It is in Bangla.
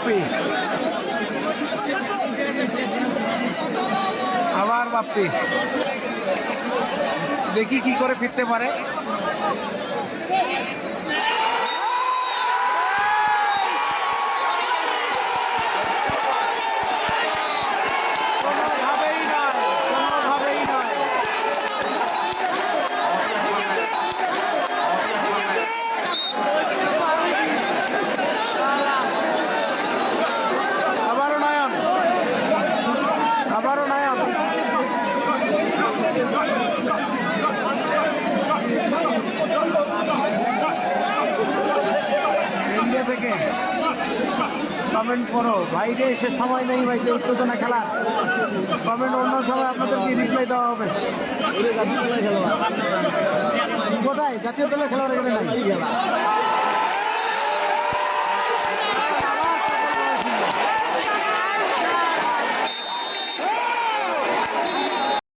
বাপ্পি আবার বাপ্পি দেখি কি করে ফিরতে পারে। ইন্ডিয়া থেকে কমেন্ট করো। বাইরে এসে সময় নেই ভাই, যে উত্তেজনা খেলা কমেন্ট অন্য সময় আপনাদেরকে রিপ্লাই দেওয়া হবে। কোথায়? জাতীয় দলের খেলোয়াড় এখানে নাই?